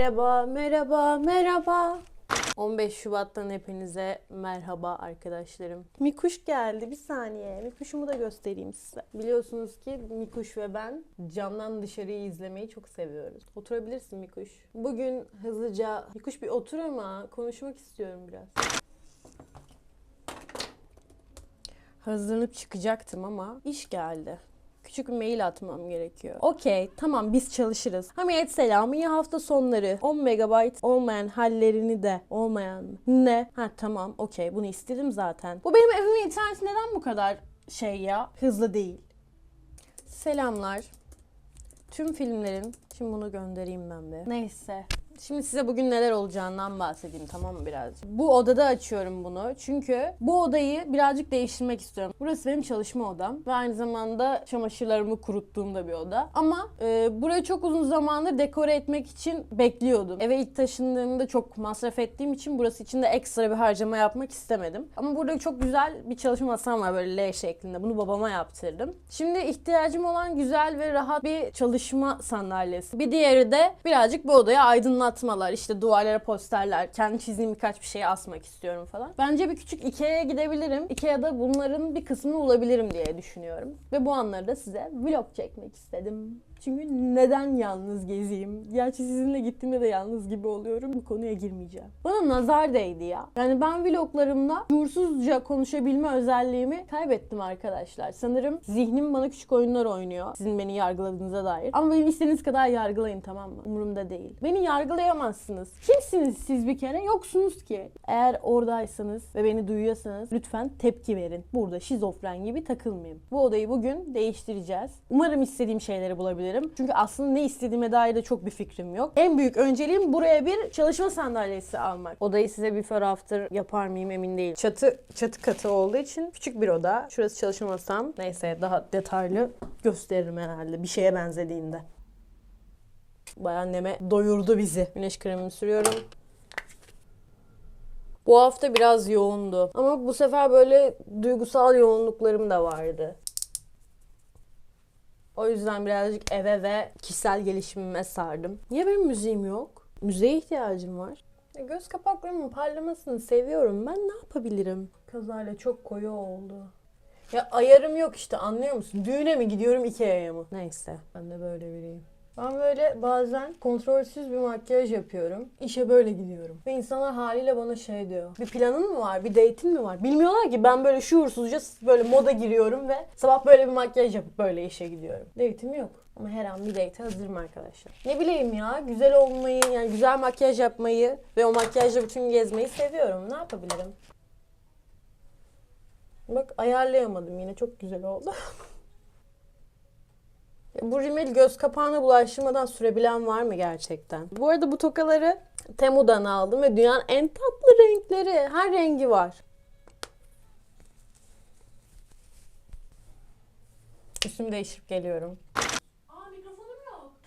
Merhaba, merhaba, merhaba. 15 Şubat'tan hepinize merhaba arkadaşlarım. Mikuş geldi bir saniye. Mikuşumu da göstereyim size. Biliyorsunuz ki Mikuş ve ben camdan dışarıyı izlemeyi çok seviyoruz. Oturabilirsin Mikuş. Bugün hızlıca... Mikuş bir otur ama konuşmak istiyorum biraz. Hazırlanıp çıkacaktım ama iş geldi. Küçük bir mail atmam gerekiyor. Okey tamam biz çalışırız. Hamiyet selam iyi hafta sonları. 10 megabayt olmayan hallerini de olmayan? Ne? Ha tamam okey bunu istedim zaten. Bu benim evimin interneti neden bu kadar şey ya? Hızlı değil. Selamlar. Tüm filmlerin Şimdi bunu göndereyim ben bir. Neyse. Şimdi size bugün neler olacağından bahsedeyim tamam mı birazcık. Bu odada açıyorum bunu. Çünkü bu odayı birazcık değiştirmek istiyorum. Burası benim çalışma odam. Ve aynı zamanda çamaşırlarımı kuruttuğum da bir oda. Ama e, burayı çok uzun zamandır dekore etmek için bekliyordum. Eve ilk taşındığımda çok masraf ettiğim için burası için de ekstra bir harcama yapmak istemedim. Ama burada çok güzel bir çalışma masam var böyle L şeklinde. Bunu babama yaptırdım. Şimdi ihtiyacım olan güzel ve rahat bir çalışma sandalyesi. Bir diğeri de birazcık bu odayı aydınlatmalar. İşte duvarlara posterler, kendi çizdiğim birkaç bir şey asmak istiyorum falan. Bence bir küçük Ikea'ya gidebilirim. Ikea'da bunların bir kısmını bulabilirim diye düşünüyorum. Ve bu anları da size vlog çekmek istedim. Çünkü neden yalnız gezeyim? Gerçi sizinle gittiğimde de yalnız gibi oluyorum. Bu konuya girmeyeceğim. Bana nazar değdi ya. Yani ben vloglarımda şuursuzca konuşabilme özelliğimi kaybettim arkadaşlar. Sanırım zihnim bana küçük oyunlar oynuyor. Sizin beni yargıladığınıza dair. Ama beni istediğiniz kadar yargılayın tamam mı? Umurumda değil. Beni yargılayamazsınız. Kimsiniz siz bir kere? Yoksunuz ki. Eğer oradaysanız ve beni duyuyorsanız lütfen tepki verin. Burada şizofren gibi takılmayayım. Bu odayı bugün değiştireceğiz. Umarım istediğim şeyleri bulabilirim. Çünkü aslında ne istediğime dair de çok bir fikrim yok. En büyük önceliğim buraya bir çalışma sandalyesi almak. Odayı size before after yapar mıyım emin değilim. Çatı çatı katı olduğu için küçük bir oda. Şurası çalışma masam. Neyse daha detaylı gösteririm herhalde bir şeye benzediğinde. Bayağı anneme doyurdu bizi. Güneş kremimi sürüyorum. Bu hafta biraz yoğundu. Ama bu sefer böyle duygusal yoğunluklarım da vardı. O yüzden birazcık eve ve kişisel gelişimime sardım. Niye benim müziğim yok? Müziğe ihtiyacım var. Ya göz kapaklarımın parlamasını seviyorum. Ben ne yapabilirim? Kazayla çok koyu oldu. Ya ayarım yok işte anlıyor musun? Düğüne mi gidiyorum Ikea'ya mı? Neyse ben de böyle biriyim. Ben böyle bazen kontrolsüz bir makyaj yapıyorum. İşe böyle gidiyorum. Ve insanlar haliyle bana şey diyor. Bir planın mı var? Bir date'in mi var? Bilmiyorlar ki ben böyle şuursuzca böyle moda giriyorum ve sabah böyle bir makyaj yapıp böyle işe gidiyorum. Date'im yok. Ama her an bir date hazırım arkadaşlar. Ne bileyim ya güzel olmayı yani güzel makyaj yapmayı ve o makyajla bütün gezmeyi seviyorum. Ne yapabilirim? Bak ayarlayamadım yine çok güzel oldu. Bu rimel göz kapağına bulaştırmadan sürebilen var mı gerçekten? Bu arada bu tokaları Temu'dan aldım ve dünyanın en tatlı renkleri. Her rengi var. Üstümü değiştirip geliyorum.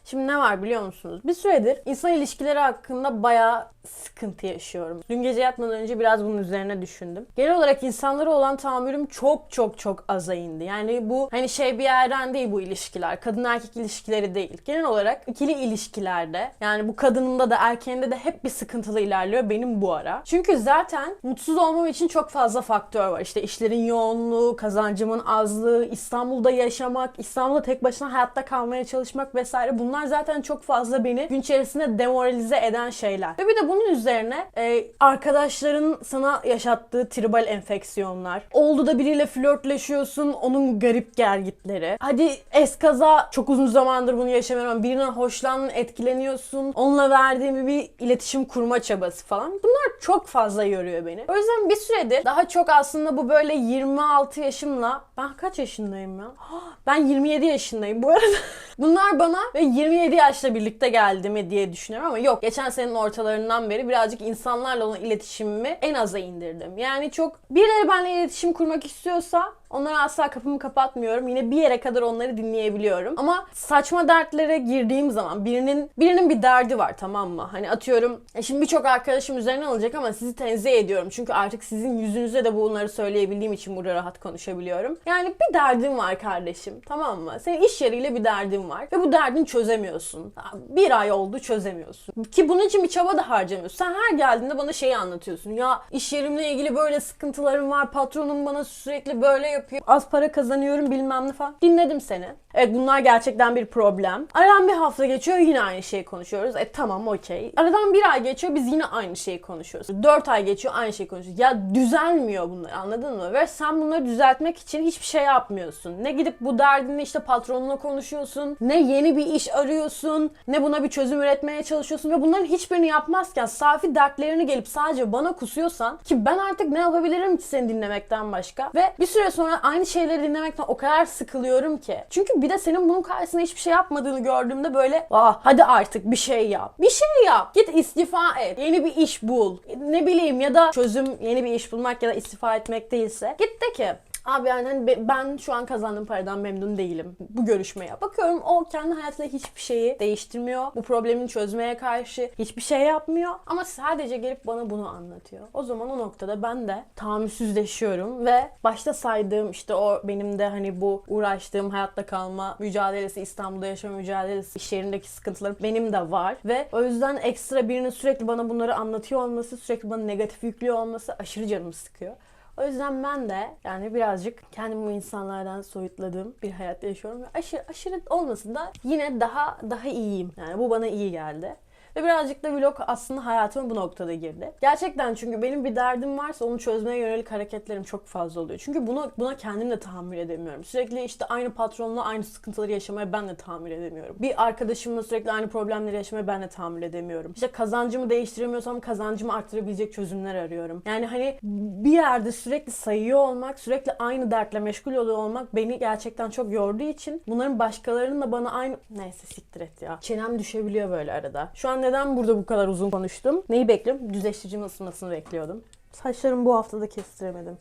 Şimdi ne var biliyor musunuz? Bir süredir insan ilişkileri hakkında bayağı sıkıntı yaşıyorum. Dün gece yatmadan önce biraz bunun üzerine düşündüm. Genel olarak insanlara olan tahammülüm çok çok çok aza indi. Yani bu hani şey bir yerden değil bu ilişkiler. Kadın erkek ilişkileri değil. Genel olarak ikili ilişkilerde yani bu kadınında da erkeğinde de hep bir sıkıntılı ilerliyor benim bu ara. Çünkü zaten mutsuz olmam için çok fazla faktör var. İşte işlerin yoğunluğu, kazancımın azlığı, İstanbul'da yaşamak, İstanbul'da tek başına hayatta kalmaya çalışmak vesaire. Bunlar zaten çok fazla beni gün içerisinde demoralize eden şeyler. Ve bir de bunun üzerine e, arkadaşların sana yaşattığı tribal enfeksiyonlar. Oldu da biriyle flörtleşiyorsun, onun garip gergitleri. Hadi eskaza çok uzun zamandır bunu yaşamıyorum ama birinden hoşlandın, etkileniyorsun. Onunla verdiğim bir iletişim kurma çabası falan. Bunlar çok fazla yoruyor beni. O yüzden bir süredir daha çok aslında bu böyle 26 yaşımla ben kaç yaşındayım ya? Ben 27 yaşındayım bu arada. Bunlar bana ve 27 yaşla birlikte geldi mi diye düşünüyorum ama yok. Geçen senenin ortalarından beri birazcık insanlarla olan iletişimimi en aza indirdim. Yani çok birileri benimle iletişim kurmak istiyorsa Onlara asla kapımı kapatmıyorum. Yine bir yere kadar onları dinleyebiliyorum. Ama saçma dertlere girdiğim zaman birinin birinin bir derdi var tamam mı? Hani atıyorum e şimdi birçok arkadaşım üzerine alacak ama sizi tenzih ediyorum. Çünkü artık sizin yüzünüze de bunları söyleyebildiğim için burada rahat konuşabiliyorum. Yani bir derdin var kardeşim tamam mı? Senin iş yeriyle bir derdin var ve bu derdini çözemiyorsun. Bir ay oldu çözemiyorsun. Ki bunun için bir çaba da harcamıyorsun. Sen her geldiğinde bana şeyi anlatıyorsun. Ya iş yerimle ilgili böyle sıkıntılarım var. Patronum bana sürekli böyle yapıyor. Az para kazanıyorum bilmem ne falan. Dinledim seni. Evet bunlar gerçekten bir problem. Aradan bir hafta geçiyor yine aynı şeyi konuşuyoruz. E tamam okey. Aradan bir ay geçiyor biz yine aynı şeyi konuşuyoruz. Dört ay geçiyor aynı şeyi konuşuyoruz. Ya düzelmiyor bunlar anladın mı? Ve sen bunları düzeltmek için hiçbir şey yapmıyorsun. Ne gidip bu derdini işte patronuna konuşuyorsun. Ne yeni bir iş arıyorsun. Ne buna bir çözüm üretmeye çalışıyorsun. Ve bunların hiçbirini yapmazken safi dertlerini gelip sadece bana kusuyorsan ki ben artık ne yapabilirim ki seni dinlemekten başka. Ve bir süre sonra aynı şeyleri dinlemekten o kadar sıkılıyorum ki. Çünkü bir de senin bunun karşısında hiçbir şey yapmadığını gördüğümde böyle ah hadi artık bir şey yap. Bir şey yap. Git istifa et. Yeni bir iş bul. Ne bileyim ya da çözüm yeni bir iş bulmak ya da istifa etmek değilse git de ki Abi yani hani be- ben şu an kazandığım paradan memnun değilim. Bu görüşmeye. Bakıyorum o kendi hayatında hiçbir şeyi değiştirmiyor. Bu problemini çözmeye karşı hiçbir şey yapmıyor. Ama sadece gelip bana bunu anlatıyor. O zaman o noktada ben de tahammülsüzleşiyorum ve başta saydığım işte o benim de hani bu uğraştığım hayatta kalma mücadelesi, İstanbul'da yaşama mücadelesi, iş yerindeki sıkıntılar benim de var. Ve o yüzden ekstra birinin sürekli bana bunları anlatıyor olması, sürekli bana negatif yüklüyor olması aşırı canımı sıkıyor. O yüzden ben de yani birazcık kendimi bu insanlardan soyutladığım bir hayat yaşıyorum. Aşırı, aşırı olmasın da yine daha daha iyiyim. Yani bu bana iyi geldi. Ve birazcık da vlog aslında hayatıma bu noktada girdi. Gerçekten çünkü benim bir derdim varsa onu çözmeye yönelik hareketlerim çok fazla oluyor. Çünkü bunu buna kendim de tahammül edemiyorum. Sürekli işte aynı patronla aynı sıkıntıları yaşamaya ben de tahammül edemiyorum. Bir arkadaşımla sürekli aynı problemleri yaşamaya ben de tahammül edemiyorum. İşte kazancımı değiştiremiyorsam kazancımı arttırabilecek çözümler arıyorum. Yani hani bir yerde sürekli sayıyor olmak, sürekli aynı dertle meşgul oluyor olmak beni gerçekten çok yorduğu için bunların başkalarının da bana aynı... Neyse siktir et ya. Çenem düşebiliyor böyle arada. Şu an neden burada bu kadar uzun konuştum? Neyi bekliyorum? Düzleştiricimin ısınmasını bekliyordum. Saçlarımı bu haftada kestiremedim.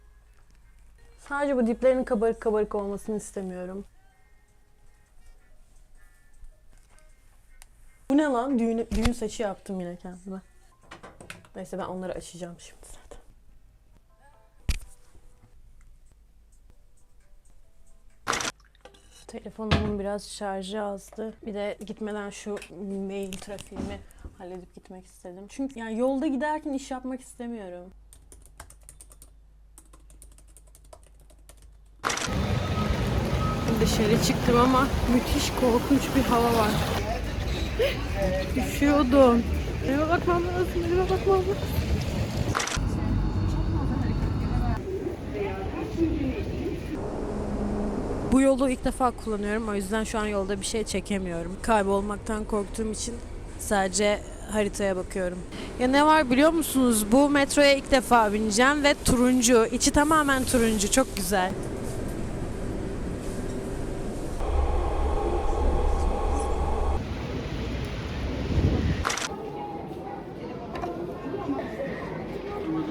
Sadece bu diplerinin kabarık kabarık olmasını istemiyorum. Bu ne lan? Düğün, düğün saçı yaptım yine kendime. Neyse ben onları açacağım şimdi zaten. Telefonumun biraz şarjı azdı. Bir de gitmeden şu mail trafiğimi halledip gitmek istedim. Çünkü yani yolda giderken iş yapmak istemiyorum. Dışarı çıktım ama müthiş korkunç bir hava var. Üşüyordum. Eve bakmam lazım, eve bakmam lazım. Bu yolu ilk defa kullanıyorum. O yüzden şu an yolda bir şey çekemiyorum. Kaybolmaktan korktuğum için sadece haritaya bakıyorum. Ya ne var biliyor musunuz? Bu metroya ilk defa bineceğim ve turuncu. İçi tamamen turuncu. Çok güzel.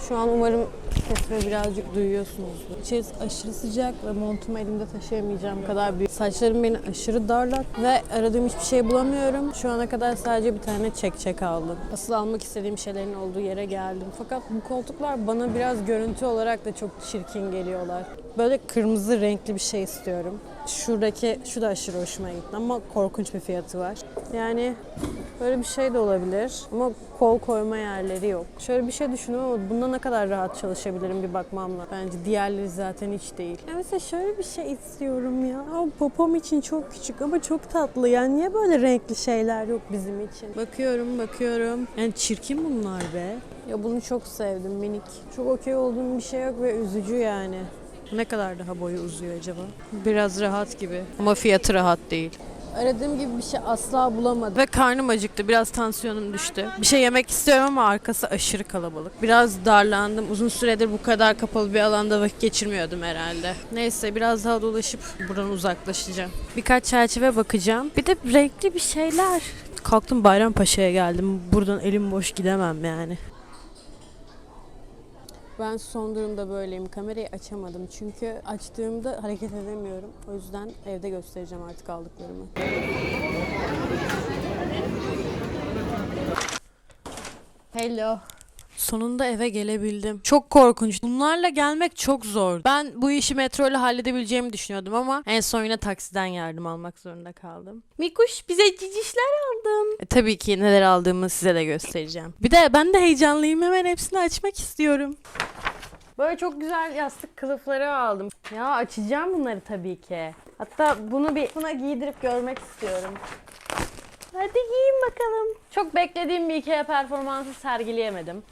Şu an umarım sesimi birazcık duyuyorsunuzdur. İçerisi aşırı sıcak ve montumu elimde taşıyamayacağım kadar büyük. Saçlarım beni aşırı darlar ve aradığım hiçbir şey bulamıyorum. Şu ana kadar sadece bir tane çek çek aldım. Asıl almak istediğim şeylerin olduğu yere geldim. Fakat bu koltuklar bana biraz görüntü olarak da çok çirkin geliyorlar. Böyle kırmızı renkli bir şey istiyorum. Şuradaki, şu da aşırı hoşuma gitti ama korkunç bir fiyatı var. Yani böyle bir şey de olabilir ama kol koyma yerleri yok. Şöyle bir şey düşünüyorum ama bunda ne kadar rahat çalışabilirim bir bakmamla. Bence diğerleri zaten hiç değil. Ya mesela şöyle bir şey istiyorum ya. Ama popom için çok küçük ama çok tatlı. Yani niye böyle renkli şeyler yok bizim için? Bakıyorum bakıyorum. Yani çirkin bunlar be. Ya bunu çok sevdim minik. Çok okey olduğum bir şey yok ve üzücü yani. Ne kadar daha boyu uzuyor acaba? Biraz rahat gibi. Ama fiyatı rahat değil. Aradığım gibi bir şey asla bulamadım. Ve karnım acıktı. Biraz tansiyonum düştü. Bir şey yemek istiyorum ama arkası aşırı kalabalık. Biraz darlandım. Uzun süredir bu kadar kapalı bir alanda vakit geçirmiyordum herhalde. Neyse biraz daha dolaşıp buradan uzaklaşacağım. Birkaç çerçeve bakacağım. Bir de renkli bir şeyler. Kalktım Bayrampaşa'ya geldim. Buradan elim boş gidemem yani. Ben son durumda böyleyim. Kamerayı açamadım çünkü açtığımda hareket edemiyorum. O yüzden evde göstereceğim artık aldıklarımı. Hello. Sonunda eve gelebildim. Çok korkunç. Bunlarla gelmek çok zor. Ben bu işi metro ile halledebileceğimi düşünüyordum ama en son yine taksiden yardım almak zorunda kaldım. Mikuş bize cicişler aldım. E, tabii ki neler aldığımı size de göstereceğim. Bir de ben de heyecanlıyım. Hemen hepsini açmak istiyorum. Böyle çok güzel yastık kılıfları aldım. Ya açacağım bunları tabii ki. Hatta bunu bir buna giydirip görmek istiyorum. Hadi giyin bakalım. Çok beklediğim bir Ikea performansı sergileyemedim.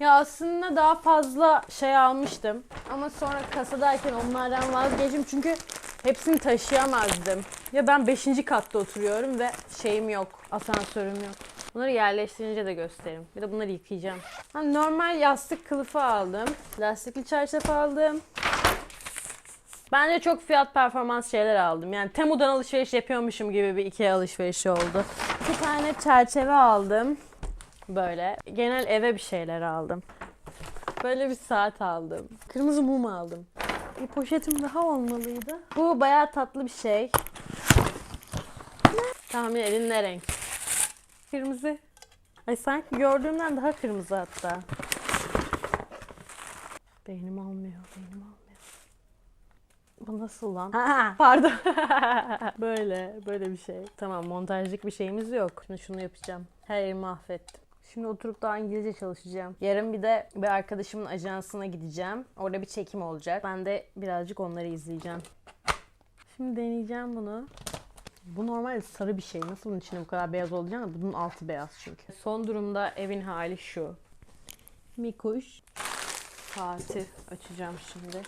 Ya aslında daha fazla şey almıştım. Ama sonra kasadayken onlardan vazgeçtim çünkü hepsini taşıyamazdım. Ya ben 5. katta oturuyorum ve şeyim yok, asansörüm yok. Bunları yerleştirince de gösteririm. Bir de bunları yıkayacağım. Ha, normal yastık kılıfı aldım. Lastikli çarşaf aldım. Ben de çok fiyat performans şeyler aldım. Yani Temu'dan alışveriş yapıyormuşum gibi bir Ikea alışverişi oldu. İki tane çerçeve aldım. Böyle. Genel eve bir şeyler aldım. Böyle bir saat aldım. Kırmızı mum aldım. Bir poşetim daha olmalıydı. Bu bayağı tatlı bir şey. Tahmin edin ne renk? Kırmızı. Ay sanki gördüğümden daha kırmızı hatta. Beynim almıyor, beynim almıyor. Bu nasıl lan? Ha, pardon. böyle, böyle bir şey. Tamam, montajlık bir şeyimiz yok. Şimdi şunu yapacağım. Her yerimi mahvettim. Şimdi oturup daha İngilizce çalışacağım. Yarın bir de bir arkadaşımın ajansına gideceğim. Orada bir çekim olacak. Ben de birazcık onları izleyeceğim. Şimdi deneyeceğim bunu. Bu normal sarı bir şey. Nasıl bunun içinde bu kadar beyaz olacağını? Bunun altı beyaz çünkü. Son durumda evin hali şu. Mikuş. Saati açacağım şimdi.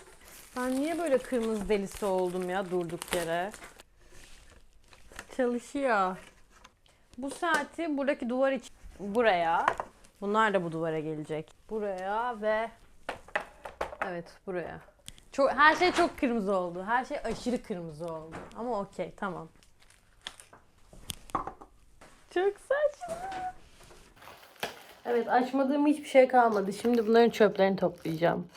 Ben niye böyle kırmızı delisi oldum ya durduk yere? Çalışıyor. Bu saati buradaki duvar için buraya. Bunlar da bu duvara gelecek. Buraya ve evet buraya. Çok her şey çok kırmızı oldu. Her şey aşırı kırmızı oldu. Ama okey tamam. Çok saçma. Evet açmadığım hiçbir şey kalmadı. Şimdi bunların çöplerini toplayacağım.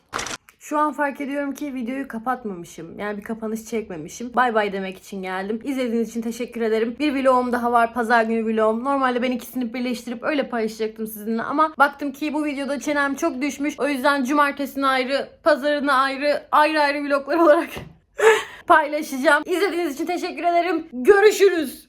Şu an fark ediyorum ki videoyu kapatmamışım. Yani bir kapanış çekmemişim. Bay bay demek için geldim. İzlediğiniz için teşekkür ederim. Bir vlogum daha var. Pazar günü vlogum. Normalde ben ikisini birleştirip öyle paylaşacaktım sizinle. Ama baktım ki bu videoda çenem çok düşmüş. O yüzden cumartesini ayrı, pazarını ayrı, ayrı ayrı vloglar olarak paylaşacağım. İzlediğiniz için teşekkür ederim. Görüşürüz.